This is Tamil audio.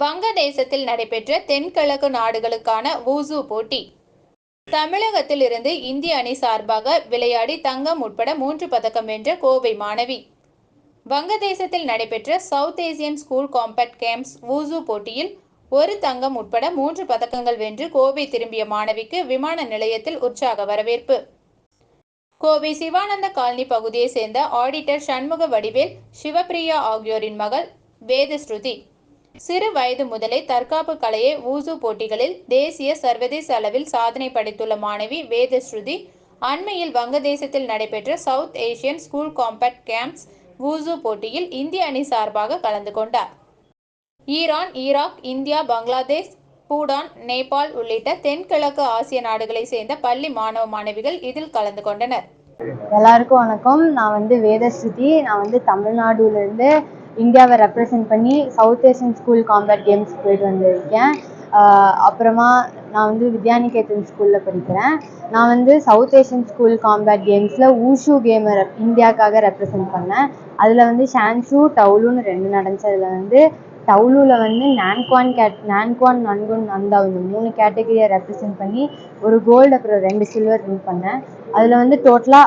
வங்கதேசத்தில் நடைபெற்ற தென்கிழக்கு நாடுகளுக்கான வூசு போட்டி. தமிழகத்தில் இருந்து இந்திய அணி சார்பாக விளையாடி தங்கம் உட்பட மூன்று பதக்கம் வென்ற கோவை மாணவி. வங்கதேசத்தில் நடைபெற்ற South Asian school combat games wushu போட்டியில் ஒரு தங்கம் உட்பட மூன்று பதக்கங்கள் வென்று கோவை திரும்பிய மாணவிக்கு விமான நிலையத்தில் உற்சாக வரவேற்பு. கோவை சிவானந்த காலனி பகுதியை சேர்ந்த ஆடிட்டர் சண்முக வடிவேல் சிவப்பிரியா ஆகியோரின் மகள் வேதஸ்ருதி. சிறு வயது முதலே தற்காப்பு கலையை ஊசு போட்டிகளில் தேசிய சர்வதேச அளவில் சாதனை படைத்துள்ள மாணவி வேதஸ்ருதி அண்மையில் வங்கதேசத்தில் நடைபெற்ற South Asian school combat games wushu போட்டியில் இந்திய அணி சார்பாக கலந்து கொண்டார். Iran Iraq India Bangladesh Bhutan Nepal உள்ளிட்ட தென்கிழக்கு ஆசிய நாடுகளை சேர்ந்த பள்ளி மாணவ மாணவிகள் இதில் கலந்து கொண்டனர். எல்லாருக்கும் வணக்கம். நான் வந்து வேதஸ்ருதி. நான் வந்து தமிழ்நாடுலேருந்து இந்தியாவை ரெப்ரசன்ட் பண்ணி South Asian school combat games போயிட்டு வந்திருக்கேன். அப்புறமா நான் வந்து வித்யானிகேதன் ஸ்கூலில் படிக்கிறேன். நான் வந்து சவுத் ஏஷியன் ஸ்கூல் காம்பேட் கேம்ஸில் ஊஷு கேமை ரெப் இந்தியாவுக்காக ரெப்ரசன்ட் பண்ணேன். அதில் வந்து ஷான்ஷு டவுலுன்னு ரெண்டு நடந்துச்சு. அதில் வந்து டவுலுவில் வந்து நான்குவான் கேட் நான்குவான் நன்குன் நந்தா இந்த மூணு கேட்டகரியை ரெப்ரசன்ட் பண்ணி ஒரு கோல்டு அப்புறம் ரெண்டு சில்வர் வின் பண்ணேன். அதில் வந்து டோட்டலாக